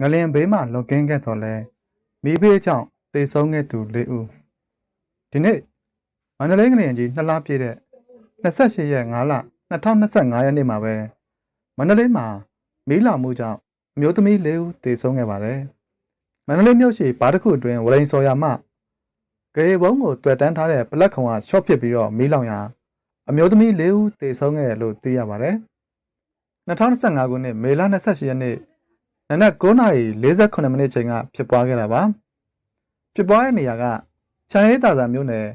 ငလင်ဘေးမှလွန်ကင်းခဲ့တော်လဲမိဘေးကြောင့်တေဆုံးခဲ့သူ၄ဦးဒီနေ့မန္တလေးငလင်ကြီးနှစ်လပြည့်တဲ့28ရက်5လ2025ရက်နေ့မှာပဲမန္တလေးမှာမီးလောင်မှုကြောင့်အမျိုးသမီး၄ဦးတေဆုံးခဲ့ပါတယ်မန္တလေးမြို့ရှိဘားတစ်ခုအတွင်းဝရိန်စော်ရမှဂရေဘုံကိုတွေ့တန်းထားတဲ့ပလက်ခုံကရှော့ဖြစ်ပြီးတော့မီးလောင်ရာအမျိုးသမီး၄ဦးတေဆုံးခဲ့တယ်လို့သိရပါတယ်2025ခုနှစ်မေလ28ရက်နေ့ နနက်9:48မိနစ်ချိန်ကဖြစ်ပွားခဲ့တာပါဖြစ်ပွားတဲ့နေရာကချမ်းရေးတာစာမြို့နယ်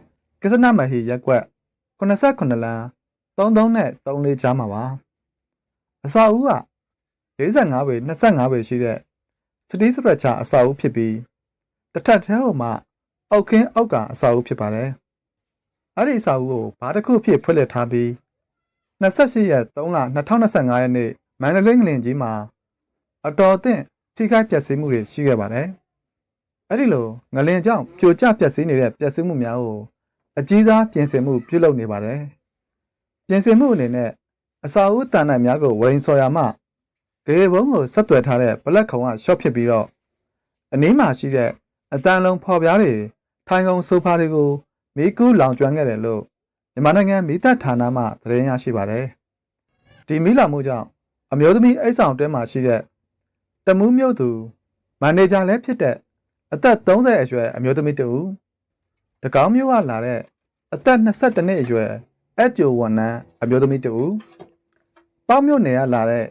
ကစ္စနမဟီရက်ကွက်89လမ်း33နဲ့34ကြားမှာပါအစာဦးက45ပေ25ပေရှိတဲ့စတီးစရက်ချာအစာဦးဖြစ်ပြီးတစ်ထပ်ထဲဟိုမှာအောက်ခင်းအောက်ကအစာဦးဖြစ်ပါတယ်အဲ့ဒီအစာဦးကိုဘာတစ်ခုဖြစ်ဖွင့်လှစ်ထားပြီး28ရက်3လ2025ရက်နေ့မန္တလေးငလင်ကြီးမှာ အတော်အသင့်ထိခိုက်ပျက်စီးမှုတွေရှိခဲ့ပါတယ်အဲ့ဒီလိုငလင်ကြောင့်ပြိုကျပျက်စီးနေတဲ့ပျက်စီးမှုများကိုအကြီးစားပြင်ဆင်မှုပြုလုပ်နေပါတယ်ပြင်ဆင်မှုအနေနဲ့အစာဦးတန်နိုင်များကိုဝရင်စော်ရမှဂေဘုံကိုဆက်သွယ်ထားတဲ့ဘလက်ခုံကရှော့ဖြစ်ပြီးတော့အနည်းမှာရှိတဲ့အတန်လုံးဖော်ပြားတွေထိုင်ကုန်ဆိုဖာတွေကိုမီးကူးလောင်ကျွမ်းခဲ့တယ်လို့မြန်မာနိုင်ငံမိသက်ဌာနမှသတင်းရရှိပါတယ်ဒီမီးလောင်မှုကြောင့်အမျိုးသမီးအိတ်ဆောင်တွဲမှာရှိတဲ့ တမူးမြို့သူမန်နေဂျာလည်းဖြစ်တဲ့အသက်30အရွယ်အမျိုးသမီးတူတကောင်းမြို့ကလာတဲ့အသက်22နှစ်အရွယ်အကျိုဝန်နန်းအမျိုးသမီးတူပေါက်မြို့နယ်ကလာတဲ့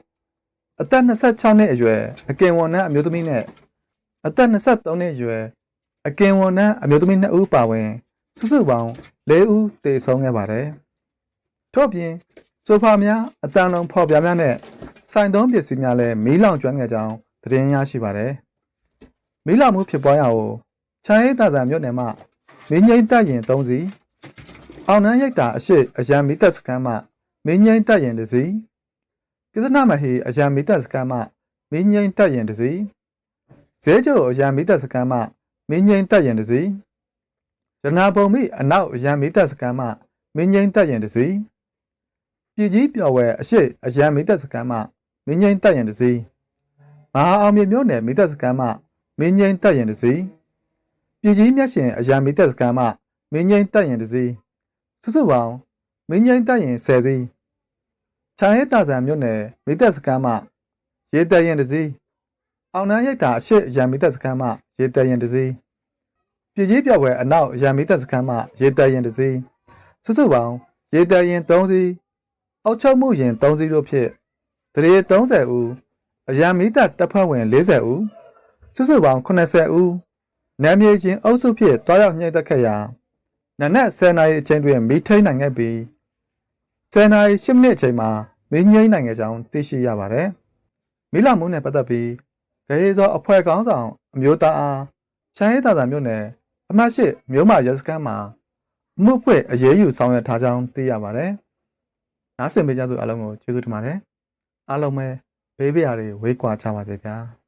အသက်26နှစ်အရွယ်အကင်ဝန်နန်းအမျိုးသမီးနဲ့အသက်23နှစ်အရွယ်အကင်ဝန်နန်းအမျိုးသမီး2ဦးပါဝင်စုစုပေါင်း၄ဦးသေဆုံးခဲ့ပါတယ်ထို့အပြင် ဆိုဖာများအတန်လုံးဖော်ပြများနဲ့ဆိုင်သုံးပစ္စည်းများလည်းမီးလောင်ကျွမ်းခဲ့ကြောင်းသတင်းရရှိပါတယ်။မီးလောင်မှုဖြစ်ပွားရာကိုချမ်းရိပ်သာဆန်မြို့နယ်မှမင်းငိမ့်တပ်ရင်3စီးအောင်နန်းရိပ်သာအရှိအရန်မီတက်စကန်မှမင်းငိမ့်တပ်ရင်တစ်စီးကိစ္စနာမဟီအရန်မီတက်စကန်မှမင်းငိမ့်တပ်ရင်တစ်စီးဇဲကျိုအရန်မီတက်စကန်မှမင်းငိမ့်တပ်ရင်တစ်စီးရနာပုံမိအနောက်အရန်မီတက်စကန်မှမင်းငိမ့်တပ်ရင်တစ်စီး ပြည်ကြီးပျော်ဝဲအရှိအရန်မီတက်စကန်မှမင်းငိမ့်တပ်ရင်တစ်စီးမဟာအောင်မြေမြို့နယ်မီတက်စကန်မှမင်းငိမ့်တပ်ရင်တစ်စီးပြည်ကြီးမြတ်ရှင်အရန်မီတက်စကန်မှမင်းငိမ့်တပ်ရင်တစ်စီးစုစုပေါင်းမင်းငိမ့်တပ်ရင်10စီးချမ်းရဲတာဆန်မြို့နယ်မီတက်စကန်မှရေတပ်ရင်တစ်စီးအောင်နန်းရိပ်သာအရှိအရန်မီတက်စကန်မှရေတပ်ရင်တစ်စီးပြည်ကြီးပြောက်ွယ်အနောက်အရန်မီတက်စကန်မှရေတပ်ရင်တစ်စီးစုစုပေါင်းရေတပ်ရင်3စီး အောက်ချုပ်မှုရင်3စီးတို့ဖြင့်တရေ30ဦးအရန်မီတပ်တပ်ဖွဲ့ဝင်40ဦးစုစုပေါင်း80ဦးနာမည်ချင်းအုပ်စုဖြင့်တွားရောက်ညှိသက်ခဲ့ရာနနက်10နာရီအချိန်တွင်မီးထိန်နိုင်ခဲ့ပြီး10နာရီ10မိနစ်အချိန်မှာမီးငိမ့်နိုင်ခဲ့ကြောင်းသိရှိရပါတယ်။မီးလောင်မှုနဲ့ပတ်သက်ပြီးဂရေဇော်အဖွဲ့ကောင်းဆောင်အမျိုးသားအားချမ်းရည်သာသာမြို့နယ်အမှတ်၈မြို့မရဲစခန်းမှာမှုဖွဲ့အရေးယူဆောင်ရွက်ထားကြောင်းသိရပါတယ်။ နားဆင်ပေးကြသူအားလုံးကိုကျေးဇူးတင်ပါတယ်။အားလုံးပဲဘေးပရာတွေဝေးကွာကြပါစေဗျာ။